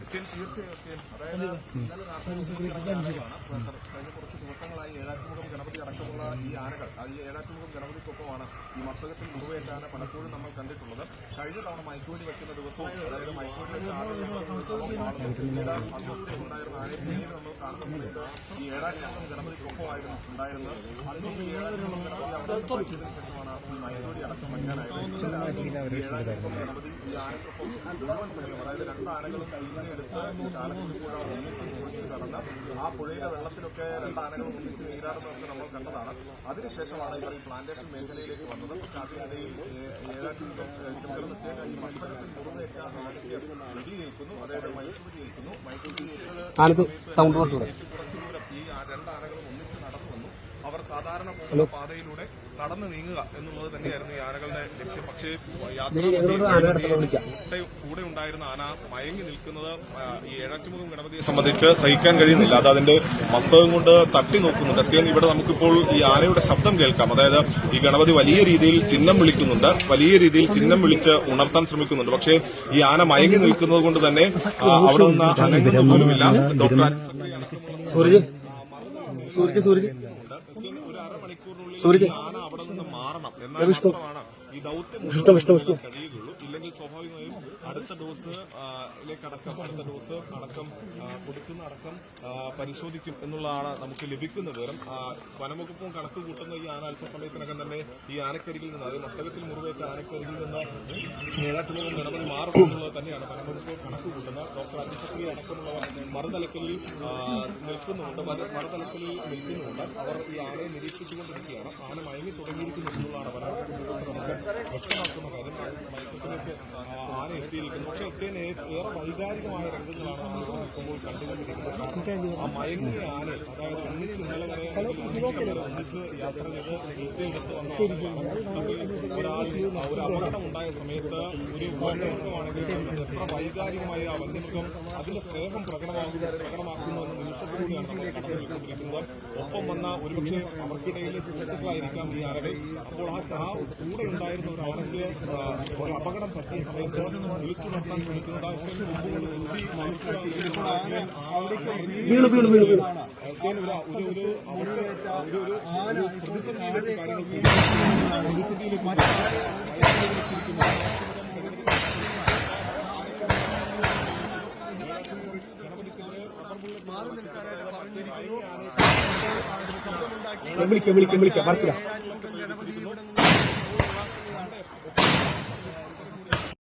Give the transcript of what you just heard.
Christian തീർച്ചയായും. അതായത് ഇന്നലെ രാത്രി മുപ്പത്തിരണ്ട് ആനകളാണ്. കഴിഞ്ഞ കുറച്ച് ദിവസങ്ങളായി ഏഴാറ്റുമുഖം ഗണപതി അടക്കമുള്ള ഈ ആനകൾ ആ ഈ ഏഴാറ്റുമുഖം ഗണപതിക്കൊപ്പമാണ് ഈ മസ്തകത്തിൽ മുറിവേറ്റ ആന പലപ്പോഴും നമ്മൾ കണ്ടിട്ടുള്ളത് കഴിഞ്ഞ തവണ മൈക്കോടി വെക്കുന്ന ദിവസവും അതായത് മൈക്കോടി വെച്ച ആന ദിവസം ഉണ്ടായിരുന്ന ആനയെ നമ്മൾ കാണുന്ന സമയത്ത് ഈ ഏഴാറ്റുമുഖം ഗണപതിക്കൊപ്പമായിരുന്നു ഉണ്ടായിരുന്നത് അന്നും ഈ ഏഴാറ്റുമുഖം ഗണപതി അവിടെ നിന്ന് ശേഷമാണ് ഈ മൈക്കോടി അടക്കം ഈ ഏഴാറ്റുമുഖം ഗണപതി ഈ ആനക്കൊപ്പം മുഴുവൻ സമയം രണ്ട് ആനകളും കൈമണി എടുത്ത് ഈ ചാലക്കുടി പുഴ ഒന്നിച്ച് മുറിച്ച് കടന്ന് ആ പുഴയിലെ വെള്ളത്തിലൊക്കെ രണ്ട് ആനകളും ഒന്നിച്ച് നീരാടുന്നതൊക്കെ നമ്മൾ കണ്ടതാണ് അതിനുശേഷമാണ് ഇവർ ഈ പ്ലാന്റേഷൻ മേഖലയിലേക്ക് വന്നത് പക്ഷെ അതിനിടയിൽ ഏഴാം ചെറുക്കൽ മിസ്റ്റേക്ക് ഈ മത്സരത്തിൽ മുറിവേറ്റ വെടി സൗണ്ട് സമയത്ത് കുറച്ച് ദൂരം ഈ രണ്ട് ആനകളും ഒന്നിച്ച് നടന്നു വന്നു അവർ സാധാരണ പോകുന്ന പാതയിലൂടെ നടന്നു നീങ്ങുക എന്നുള്ളത് തന്നെയായിരുന്നു ഈ ആനകളുടെ ലക്ഷ്യം. പക്ഷേ യാത്ര കൂടെ ഉണ്ടായിരുന്ന ആന മയങ്ങി നിൽക്കുന്നത് ഈ ഏഴാറ്റുമുഖം ഗണപതിയെ സംബന്ധിച്ച് സഹിക്കാൻ കഴിയുന്നില്ല. അത് അതിന്റെ മസ്തകം കൊണ്ട് തട്ടി നോക്കുന്നുണ്ട്. എസ്കേൻ ഇവിടെ നമുക്കിപ്പോൾ ഈ ആനയുടെ ശബ്ദം കേൾക്കാം. അതായത് ഈ ഗണപതി വലിയ രീതിയിൽ ചിഹ്നം വിളിക്കുന്നുണ്ട്. വലിയ രീതിയിൽ ചിഹ്നം വിളിച്ച് ഉണർത്താൻ ശ്രമിക്കുന്നുണ്ട്. പക്ഷേ ഈ ആന മയങ്ങി നിൽക്കുന്നത് കൊണ്ട് തന്നെ അവിടെ നിന്ന് അനങ്ങുന്ന പോലുമില്ല. ഡോക്ടർ സൂര്യ സൂര്യ അടക്കമുള്ള Es que no, Vishnu Vishnu Vishnu. ഇല്ലെങ്കിൽ സ്വാഭാവികമായും അടുത്ത ഡോസ് അടുത്ത ഡോസ് അടക്കം കൊടുക്കുന്ന അടക്കം പരിശോധിക്കും എന്നുള്ളതാണ് നമുക്ക് ലഭിക്കുന്ന വിവരം. വനംവകുപ്പും കണക്ക് കൂട്ടുന്ന ഈ ആന അല്പസമയത്തിനകം തന്നെ ഈ ആനക്കരികിൽ നിന്ന് അതായത് മസ്തകത്തിൽ മുറിവേറ്റ ആനക്കരികിൽ നിന്ന് ഏഴാറ്റുമുഖം നിരവധി മാറും എന്നുള്ളത് തന്നെയാണ് വനംവകുപ്പ് കണക്ക് കൂട്ടുന്നത്. ഡോക്ടർ അജിസക്രി അടക്കമുള്ളവർ മറുതലക്കലിൽ നിൽക്കുന്നുണ്ട് മറു- മറുതലക്കലിൽ നിൽക്കുന്നുണ്ട് അവർ ഈ ആനയെ നിരീക്ഷിച്ചുകൊണ്ടിരിക്കുകയാണ് ആന മയങ്ങി തുടങ്ങിയിരിക്കുന്നു എന്നുള്ളതാണ് വനംവകുപ്പ് ഉദ്യോഗസ്ഥർ നമുക്ക് വ്യക്തമാക്കുന്ന കാര്യം മയക്കത്തിലേക്ക് ആന എത്തിയിരിക്കുന്നു. പക്ഷേ ഏറെ വൈകാരികമായ രംഗങ്ങളാണ് നമ്മൾ ഇവിടെ നിൽക്കുമ്പോൾ കണ്ടുകൊണ്ടിരിക്കുന്നത്. ആ മയങ്ങിയ ആന അതായത് ഒന്നിച്ച് ഇന്നലെ വരെ ഒന്നിച്ച് യാത്ര ചെയ്ത് വീട്ടിലെടുത്ത് വന്ന ഒരാൾ ഒരു അപകടം ഉണ്ടായ സമയത്ത് ഒരു വന്യമൃഗമാണെങ്കിൽ എത്ര വൈകാരികമായി ആ വന്യമൃഗം അതിന്റെ സ്നേഹം പ്രകടമാകുന്നു പ്രകടമാക്കുന്നു എന്ന നിമിഷത്തിലൂടെയാണ് നമ്മൾ കടന്നു പോയിക്കൊണ്ടിരിക്കുന്നത് ഒപ്പം വന്ന ഒരുപക്ഷെ അവർക്കിടയിലെ സുഹൃത്തുക്കളായിരിക്കാം ഈ ആനകൾ അപ്പോൾ ആ ആ കൂടെ ഉണ്ടായിരുന്ന ഒരു ആനയ്ക്ക് ഒരു അപകടം പറ്റിയ സമയത്ത് വിളിച്ചു നടത്താൻ ശ്രമിക്കുന്നത്. ആ ഒരു മനുഷ്യ വീണു വീണു വീണു വീണു നിൽക്കാനായിട്ട് പറഞ്ഞിരിക്കുന്നു. കാര്യങ്ങൾ വിളിക്കാം വിളിക്കാം വിളിക്കാം പറക്കില്ല